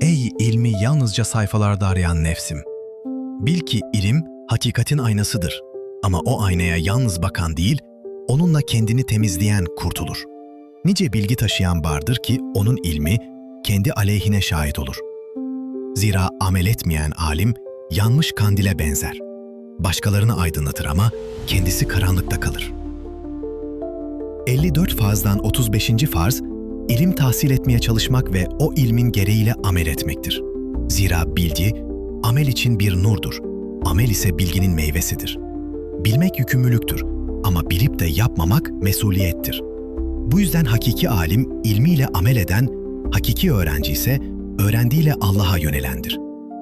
Ey ilmi yalnızca sayfalarda arayan nefsim! Bil ki ilim hakikatin aynasıdır. Ama o aynaya yalnız bakan değil, onunla kendini temizleyen kurtulur. Nice bilgi taşıyan vardır ki onun ilmi kendi aleyhine şahit olur. Zira amel etmeyen alim yanmış kandile benzer. Başkalarını aydınlatır ama kendisi karanlıkta kalır. 54 farzdan 35. farz, ilim tahsil etmeye çalışmak ve o ilmin gereğiyle amel etmektir. Zira bilgi, amel için bir nurdur. Amel ise bilginin meyvesidir. Bilmek yükümlülüktür ama bilip de yapmamak mesuliyettir. Bu yüzden hakiki alim ilmiyle amel eden, hakiki öğrenci ise öğrendiğiyle Allah'a yönelendir.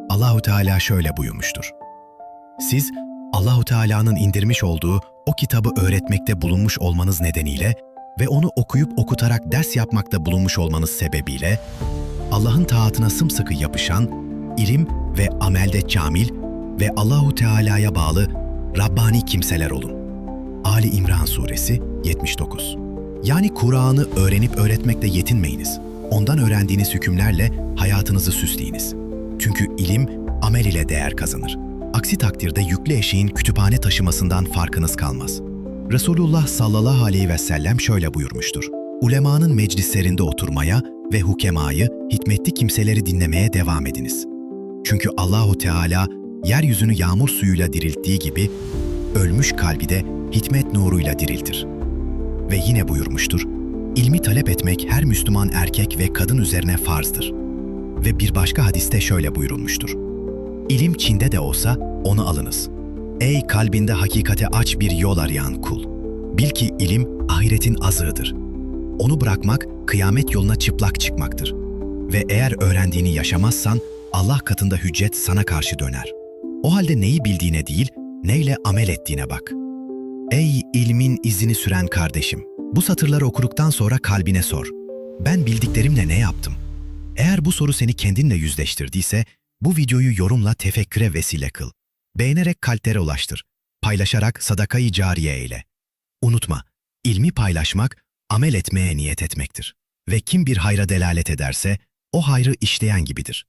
Allahu Teala şöyle buyurmuştur. Siz Allahu Teala'nın indirmiş olduğu o kitabı öğretmekte bulunmuş olmanız nedeniyle ve onu okuyup okutarak ders yapmakta bulunmuş olmanız sebebiyle Allah'ın taatına sımsıkı yapışan, ilim ve amelde camil ve Allahu Teala'ya bağlı Rabbani kimseler olun. Ali İmran Suresi 79 Yani Kur'an'ı öğrenip öğretmekle yetinmeyiniz. Ondan öğrendiğiniz hükümlerle hayatınızı süsleyiniz. Çünkü ilim amel ile değer kazanır. Aksi takdirde yüklü eşeğin kütüphane taşımasından farkınız kalmaz. Resulullah sallallahu aleyhi ve sellem şöyle buyurmuştur. Ulemanın meclislerinde oturmaya ve hukemayı, hikmetli kimseleri dinlemeye devam ediniz. Çünkü Allahu Teala yeryüzünü yağmur suyuyla dirilttiği gibi ölmüş kalbi de hikmet nuruyla diriltir. Ve yine buyurmuştur, ilmi talep etmek her Müslüman erkek ve kadın üzerine farzdır. Ve bir başka hadiste şöyle buyurulmuştur. İlim Çin'de de olsa onu alınız. Ey kalbinde hakikate aç bir yol arayan kul. Bil ki ilim ahiretin azığıdır. Onu bırakmak kıyamet yoluna çıplak çıkmaktır. Ve eğer öğrendiğini yaşamazsan Allah katında hüccet sana karşı döner. O halde neyi bildiğine değil, neyle amel ettiğine bak. Ey ilmin izini süren kardeşim! Bu satırları okuduktan sonra kalbine sor. Ben bildiklerimle ne yaptım? Eğer bu soru seni kendinle yüzleştirdiyse, bu videoyu yorumla tefekküre vesile kıl. Beğenerek kalplere ulaştır. Paylaşarak sadakayı cariye eyle. Unutma, ilmi paylaşmak, amel etmeye niyet etmektir. Ve kim bir hayra delalet ederse, o hayrı işleyen gibidir.